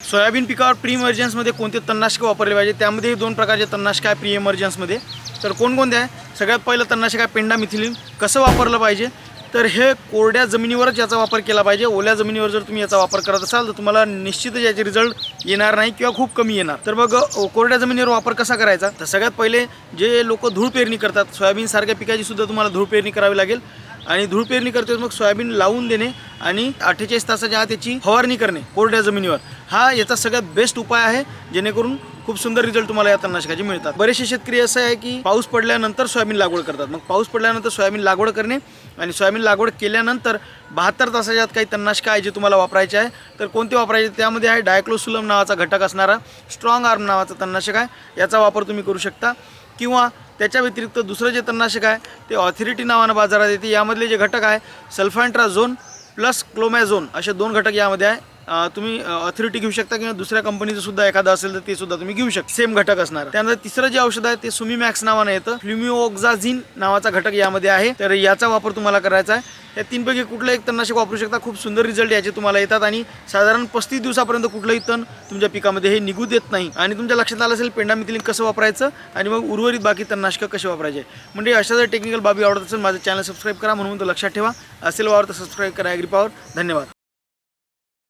Soybean पिकावर pre इमर्जन्समध्ये कोणते तणनाशक वापरले पाहिजे? त्यामध्ये दोन प्रकारचे तणनाशक आहे प्री इमर्जन्समध्ये तर कोणकोणते आहे? सगळ्यात पहिलं तणनाशक आहे पेंडा मिथिलिन कसं वापरलं पाहिजे? तर हे कोरड्या जमिनीवरच याचा वापर केला पाहिजे. ओल्या जमिनीवर जर तुम्ही याचा वापर करत असाल तर तुम्हाला निश्चितच याचे रिझल्ट येणार नाही किंवा खूप कमी येणार. तर मग कोरड्या जमिनीवर वापर कसा करायचा? तर सगळ्यात पहिले जे लोक धूळ पेरणी करतात सोयाबीनसारख्या पिकाची सुद्धा तुम्हाला धूळ पेरणी करावी लागेल. आणि धूळ पेरणी करते मग सोयाबीन लावून देणे आणि अठ्ठेचाळीस तासाच्या आत त्याची फवारणी करणे कोरड्या जमिनीवर. हा याचा सगळ्यात बेस्ट उपाय आहे जेणेकरून खूप सुंदर रिझल्ट तुम्हाला या तणनाशकाचे मिळतात. बरेचसे शेतकरी असं आहे की पाऊस पडल्यानंतर सोयाबीन लागवड करतात. मग पाऊस पडल्यानंतर सोयाबीन लागवड करणे आणि सोयाबीन लागवड केल्यानंतर बहात्तर तासाच्या आत काही तणनाशक आहे जे तुम्हाला वापरायचे आहे. तर कोणते वापरायचे? त्यामध्ये आहे डायक्लोसुलम नावाचा घटक असणारा स्ट्रॉंग आर्म नावाचा तणनाशक आहे. याचा वापर तुम्ही करू शकता. किंवा त्याच्या व्यतिरिक्त दुसरं जे तणनाशक आहे ते ऑथॉरिटी नावानं बाजारात येते. यामधले जे घटक आहे सल्फांट्राझोन प्लस क्लोमॅझोन असे दोन घटक यामध्ये आहे. तुम्ही ऑथॉरिटी घेऊ शकता किंवा दुसऱ्या कंपनीचं सुद्धा एखादं असेल तर ते सुद्धा तुम्ही घेऊ शकता. सेम घटक असणार. त्यानंतर तिसरं जे औषध आहे ते सुमीमॅक्स नावानं येतं. फ्ल्युमिओक्झाझिन नावाचा घटक यामध्ये आहे. तर याचा वापर तुम्हाला करायचा आहे. या तीनपैकी कुठलं एक तणनाशक वापरू शकता? खूप सुंदर रिझल्ट याचे तुम्हाला येतात आणि साधारण पस्तीस दिवसापर्यंत कुठलंही तण तुमच्या पिकामध्ये हे निघू देत नाही. आणि तुमच्या लक्षात आलं असेल पेंडामिथिलिन कसं वापरायचं आणि मग उर्वरित बाकी तणनाशकं कसे वापरायचे. म्हणजे अशा जर टेक्निकल बाबी आवडत असेल माझं चॅनल सबस्क्राईब करा. म्हणून तो लक्षात ठेवा. असेल वावर तर सबस्क्राईब करा ॲग्रीपावर धन्यवाद.